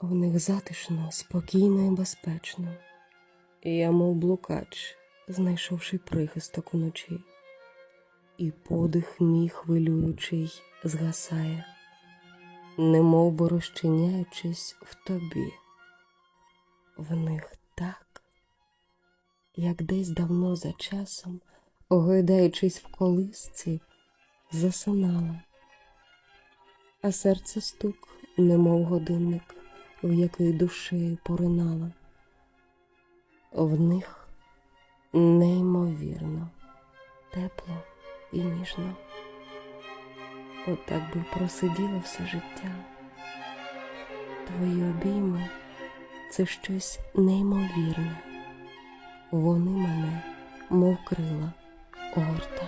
В них затишно, спокійно і безпечно. Я, мов блукач, знайшовши прихисток уночі, і подих мій хвилюючий згасає, немов би розчиняючись в тобі. В них так, як десь давно за часом, огойдаючись в колисці, засинала, а серце стук, немов годинник, в який душею поринала. В них неймовірно, тепло і ніжно. Отак би просиділа все життя. Твої обійми це щось неймовірне. Вони мене, мов крила, огортають.